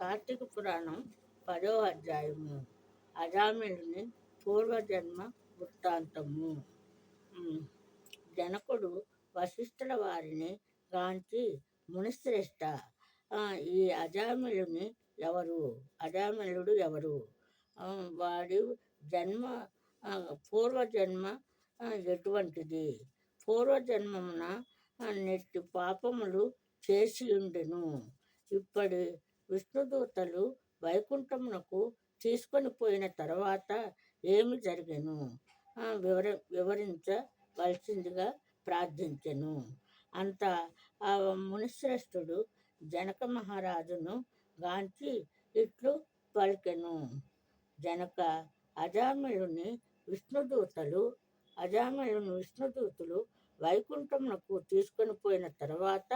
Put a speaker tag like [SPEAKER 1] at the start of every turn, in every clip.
[SPEAKER 1] కార్తీక పురాణం పదో అధ్యాయము. అజామిళుని పూర్వజన్మ వృత్తాంతము. జనకుడు వశిష్ఠుల వారిని గాంచి మునిశ్రేష్ట. ఈ అజామిళుని ఎవరు? అజామిళుడు ఎవరు? వాడి జన్మ పూర్వజన్మ ఎటువంటిది? పూర్వజన్మమున నెట్టి పాపములు చేసి ఉండెను ఇప్పటి విష్ణుదూతలు వైకుంఠమునకు తీసుకొని పోయిన తర్వాత ఏమి జరిగను? వివర వివరించవలసిందిగా ప్రార్థించెను. అంత ఆ మునిశ్రేష్ఠుడు జనక మహారాజును గాంచి ఇట్లు పలికెను. జనక అజామిళుని విష్ణుదూతలు అజామిళుని విష్ణుదూతులు వైకుంఠమునకు తీసుకొని పోయిన తర్వాత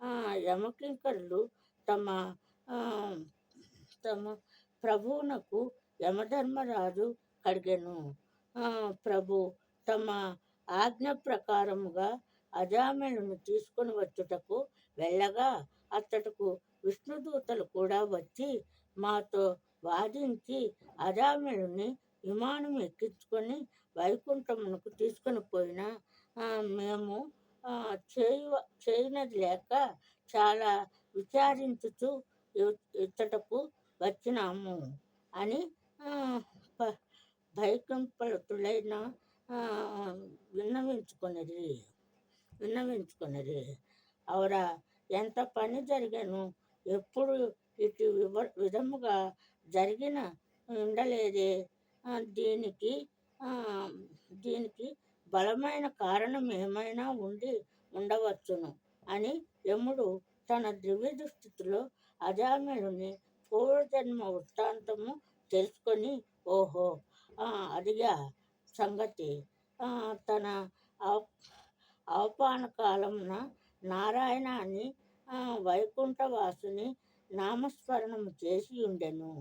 [SPEAKER 1] యమకింకర్లు యమకింకరులు తమ తమ ప్రభువునకు యమధర్మరాజు అడిగను ప్రభు తమ ఆజ్ఞ ప్రకారముగా అజామెలను తీసుకొని వచ్చుటకు వెళ్ళగా అతడుకు విష్ణుదూతలు కూడా వచ్చి మాతో వాదించి అజామెలుని విమానం ఎక్కించుకొని వైకుంఠమునకు తీసుకొని పోయినా మేము చేయు చేయనది లేక చాలా విచారించుచు ఇచ్చటకు వచ్చినాము అని ఆ, భయకంపతులైన విన్నవించుకున్నది విన్నవించుకున్నది అవరా ఎంత పని జరిగాను? ఎప్పుడు ఇటు వివ- విధముగా జరిగిన ఉండలేదే. దీనికి దీనికి బలమైన కారణం ఏమైనా ఉండి ఉండవచ్చును అని యముడు తన దివ్య దుస్థితిలో అజామిలుని పూర్వజన్మ వృత్తాంతము తెలుసుకొని ఓహో అదిగా సంగతి. తన అవపాన కాలమున నారాయణ అని వైకుంఠవాసుని నామస్మరణము చేసి ఉండెను.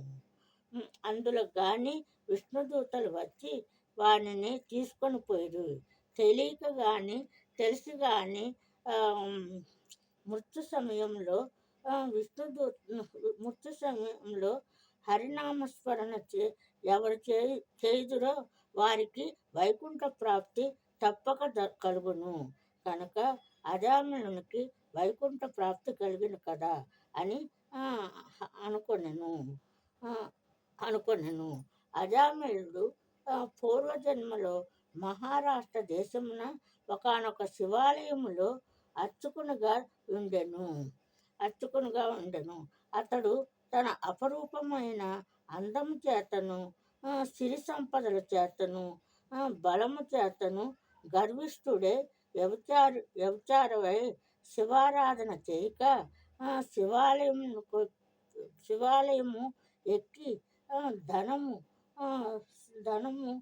[SPEAKER 1] అందులో కానీ విష్ణుదూతలు వచ్చి వానిని తీసుకొని పోయారు. తెలియక కానీ తెలిసి కానీ మృత్యు సమయంలో ఆ, మృత్యు సమయంలో హరినామస్మరణ చే ఎవరు చే చేయుదురో వారికి వైకుంఠ ప్రాప్తి తప్పక ద- కలుగును. కనుక అజామునికి వైకుంఠ ప్రాప్తి కలిగిన కదా అని అనుకొనెను. అనుకొనెను. అజామిళుడు పూర్వజన్మలో మహారాష్ట్ర దేశమున ఒకానొక శివాలయములో అర్చకునిగా ఉండెను. అర్చకునిగా ఉండెను. అతడు తన అపరూపమైన అందము చేతను సిరి సంపదల చేతను బలము చేతను గర్విష్ఠుడే వ్యభిచార వ్యభిచారమై శివారాధన చేయక శివాలయం శివాలయము ఎక్కి ధనము ధనము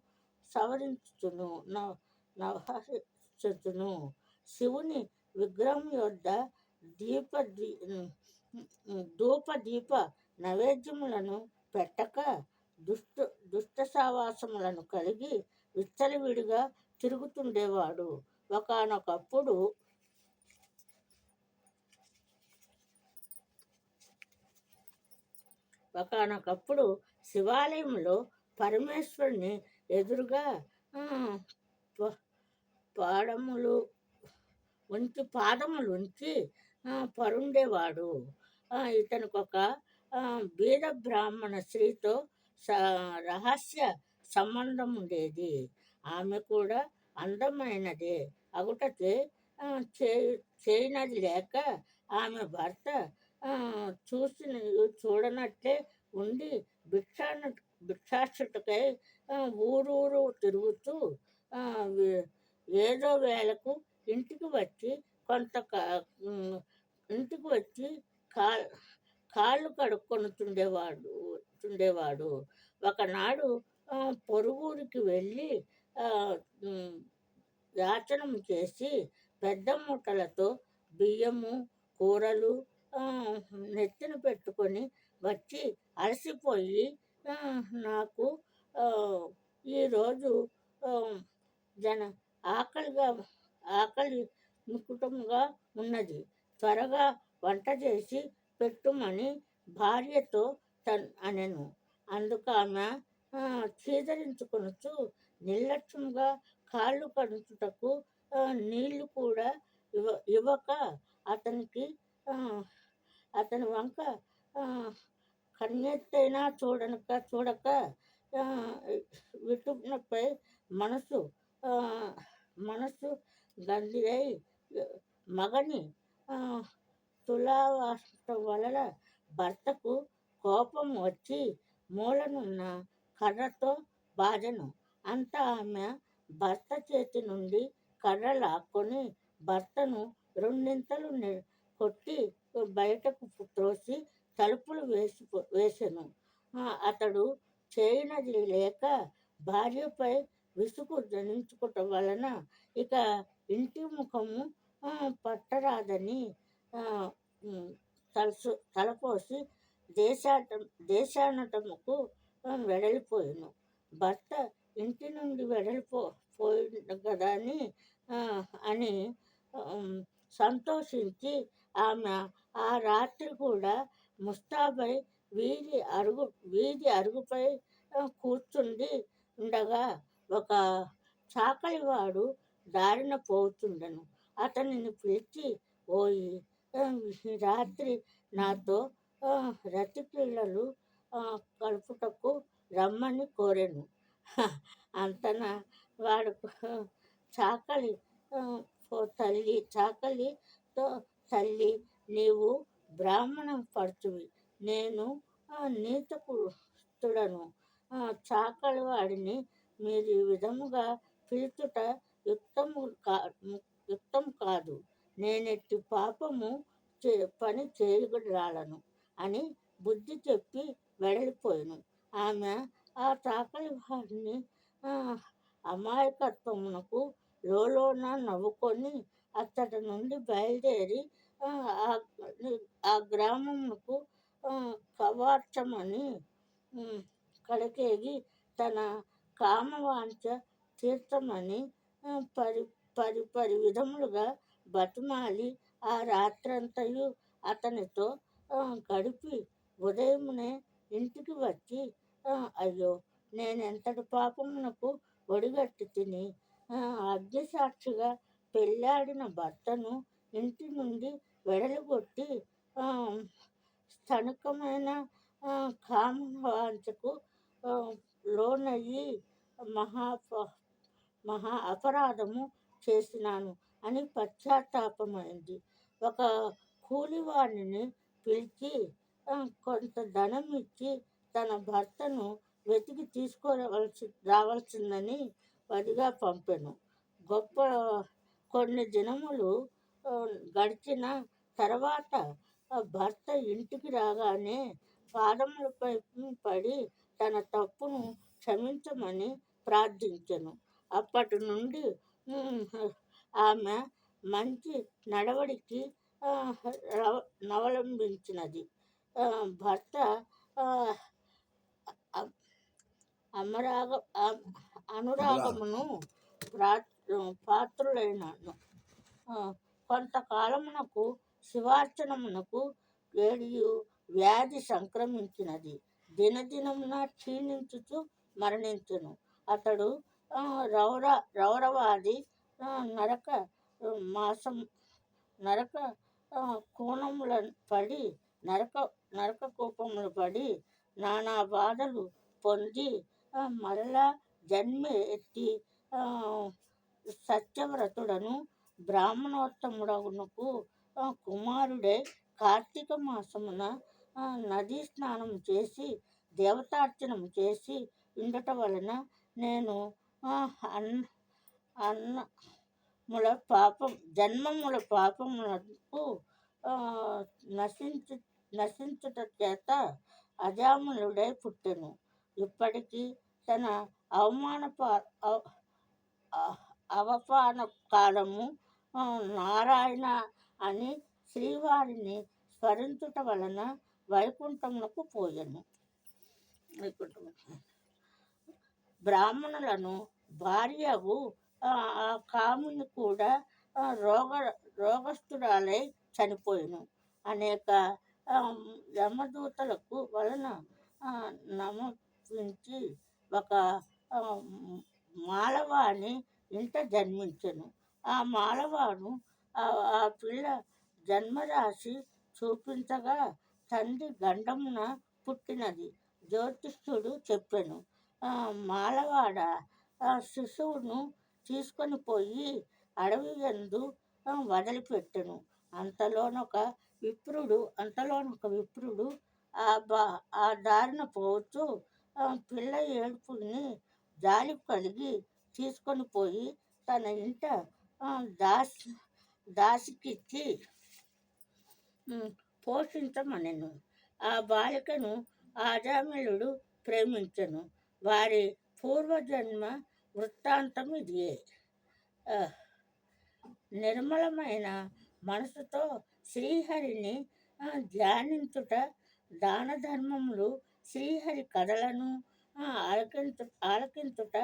[SPEAKER 1] సవరించును నవహరించును శివుని విగ్రహం యొద్ద దీప దీ- ధూప దీప నైవేద్యములను పెట్టక దుష్ట దుష్ట సావాసములను కలిగి విచ్చలవిడిగా తిరుగుతుండేవాడు. ఒకానొకప్పుడు ఒకానొకప్పుడు శివాలయంలో పరమేశ్వరుని ఎదురుగా పాడములు పాదములు ఉంచి పాదములు ఉంచి పరుండేవాడు. ఇతనికి ఒక బీద బ్రాహ్మణ స్త్రీతో స రహస్య సంబంధం ఉండేది ఆమె కూడా అందమైనదే. అగుటచే చే చేయనది లేక ఆమె భర్త చూసి చూసిన చూడనట్లే ఉండి భిక్షాన భిక్షాచుటకై ఊరూరు తిరుగుతూ ఏదో వేళకు ఇంటికి వచ్చి కొంత ఇంటికి వచ్చి కా కాళ్ళు కడుక్కొని తుండేవాడు ఒకనాడు పొరుగురికి వెళ్ళి యాచనం చేసి పెద్ద మూటలతో బియ్యము కూరలు నెత్తిన పెట్టుకొని వచ్చి అలసిపోయి నాకు ఈరోజు జన ఆకలిగా ఆకలి ముకుటంగా ఉన్నది. త్వరగా వంట చేసి పెట్టుమని భార్యతో తన్ అనెను. అందుకు ఆమె ఆ, చీదరించుకొనుచు నిర్లక్ష్యంగా కాళ్ళు కడుచుటకు నీళ్ళు కూడా ఇవ్వ ఇవ్వక అతనికి అతని వంక కన్నెత్తైనా చూడనక చూడక విటుపునపై మనసు మనసు గందిరై మగని ఆ, వలన భర్తకు కోపం వచ్చి మూలనున్న కర్రతో బాధను. అంత ఆమె భర్త చేతి నుండి కర్ర లాక్కొని భర్తను రెండింతలు కొట్టి బయటకు త్రోసి తలుపులు వేసి వేసెను. అతడు చేయనది లేక భార్యపై విసుగు జనించుకోవటం వలన ఇక ఇంటి ముఖము పట్టరాదని తలసు తలపోసి దేశాట దేశానటముకు వెడలిపోయాను. భర్త ఇంటి నుండి వెడలిపో పోయింది కదా అని అని సంతోషించి ఆమె ఆ రాత్రి కూడా ముస్తాబై వీధి అరుగు వీధి అరుగుపై కూర్చుండి ఉండగా ఒక చాకలివాడు దారిన పోతుండను అతనిని పిలిచి ఓయి రాత్రి నాతో రతి పిల్లలు కలుపుటకు రమ్మని కోరాను. అంతన వాడు చాకలి తల్లి చాకలితో తల్లి నీవు బ్రాహ్మణం పడుచువి. నేను నీతకుడను చాకలి వాడిని మీరు ఈ విధముగా పిలుచుట యుక్తము కా యుక్తం కాదు. నేనెట్టి పాపము చే పని చేయగలను అని బుద్ధి చెప్పి వెడలిపోయాను. ఆమె ఆ చాకలి వారిని అమాయకత్వమునకు లోలోన నవ్వుకొని అతడి నుండి బయలుదేరి ఆ, గ్రామమునకు కవార్చమని కడకేగి తన కామవాంఛ తీర్థమని పరి పది పది విధములుగా బతిమాలి ఆ రాత్రంతయు అతనితో గడిపి ఉదయమునే ఇంటికి వచ్చి అయ్యో నేనెంతటి పాపమునకు ఒడిగట్టి తిని అగ్నిసాక్షిగా పెళ్ళాడిన భర్తను ఇంటి నుండి వెడలుగొట్టి స్థనికమైన కామవాంచకు లోనయ్యి మహా మహా అపరాధము చేసినాను అని పశ్చాత్తాపమైంది. ఒక కూలివాణిని పిలిచి కొంత ధనం ఇచ్చి తన భర్తను వెతికి తీసుకురావాల్సి రావాల్సిందని వదిగా పంపెను. గొప్ప కొన్ని దినములు గడిచిన తర్వాత భర్త ఇంటికి రాగానే పాదములపై పడి తన తప్పును క్షమించమని ప్రార్థించెను. అప్పటి నుండి ఆమె మంచి నడవడికి నవలంబించినది. భర్త అమరాగ అనురాగమును పాత్రులైనను. కొంతకాలమునకు శివార్చనమునకు ఏడియు వ్యాధి సంక్రమించినది. దినదినమున క్షీణించుచు మరణించును. అతడు రౌర రౌరవాది నరక మాసం నరక ఆ, కోణముల పడి నరక నరక కోపములు పడి నానా బాధలు పొంది మరలా జన్మ ఎత్తి సత్యవ్రతుడను బ్రాహ్మణోత్తముడగునకు కుమారుడే కుమారుడై కార్తీక మాసమున నదీ స్నానం చేసి దేవతార్చనం చేసి ఉండటం వలన నేను అన్న అన్నముల పాపం జన్మముల పాపములకు నశించు నశించుట చేత అజాములుడై పుట్టెను. ఇప్పటికీ తన అవమాన అవ- అవపాన కాలము నారాయణ అని శ్రీవారిని స్మరించుట వలన వైకుంఠమునకు పోయెను. వైకుంఠము. బ్రాహ్మణులను భార్యవు ఆ, కాముని కూడా రోగ రోగస్తురాలై చనిపోయెను. అనేక యమదూతలకు వలన నమించి నమపించి ఒక ఆ, మాలవాణి ఇంట జన్మించను. ఆ మాలవాడు ఆ పిల్ల జన్మరాశి చూపించగా తండ్రి గండమున పుట్టినది. జ్యోతిష్యుడు చెప్పాను. మాలవాడ ఆ శిశువును తీసుకొని పోయి అడవి ఎందు ఆ, వదిలిపెట్టెను. అంతలోనొక విప్రుడు అంతలోనొక విప్రుడు ఆ బా ఆ దారిన పోవచ్చు. పిల్ల ఏడుపుని జాలి కలిగి తీసుకొని పోయి తన ఇంట దాస్ దాసికిచ్చి పోషించమనెను. ఆ బాలికను ఆజామిలుడు ప్రేమించెను. వారి పూర్వజన్మ వృత్తాంతం ఇదియే. నిర్మలమైన మనసుతో శ్రీహరిని ధ్యానించుట దాన ధర్మములు శ్రీహరి కథలను ఆలకించు ఆలకించుట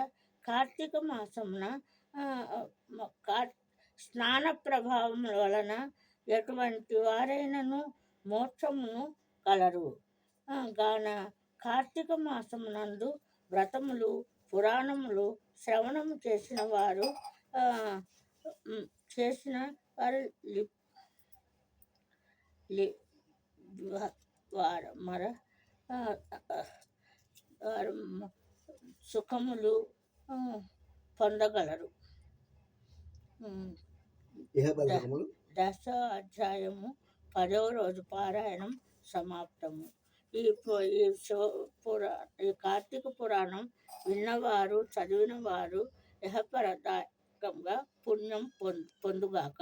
[SPEAKER 1] కార్తీక మాసమున కా- స్నాన ప్రభావం వలన ఎటువంటి వారైనను మోక్షమును కలరు. గాన కార్తీక మాసమునందు వ్రతములు పురాణములు శ్రవణము చేసిన వారు చేసిన వారు వార మర వారు సుఖములు పొందగలరు. దశ అధ్యాయము పదవ రోజు పారాయణం సమాప్తము. ఈ పు- ఈ పురా ఈ కార్తీక పురాణం విన్నవారు చదివిన వారు పుణ్యం పొందు పొందుగాక.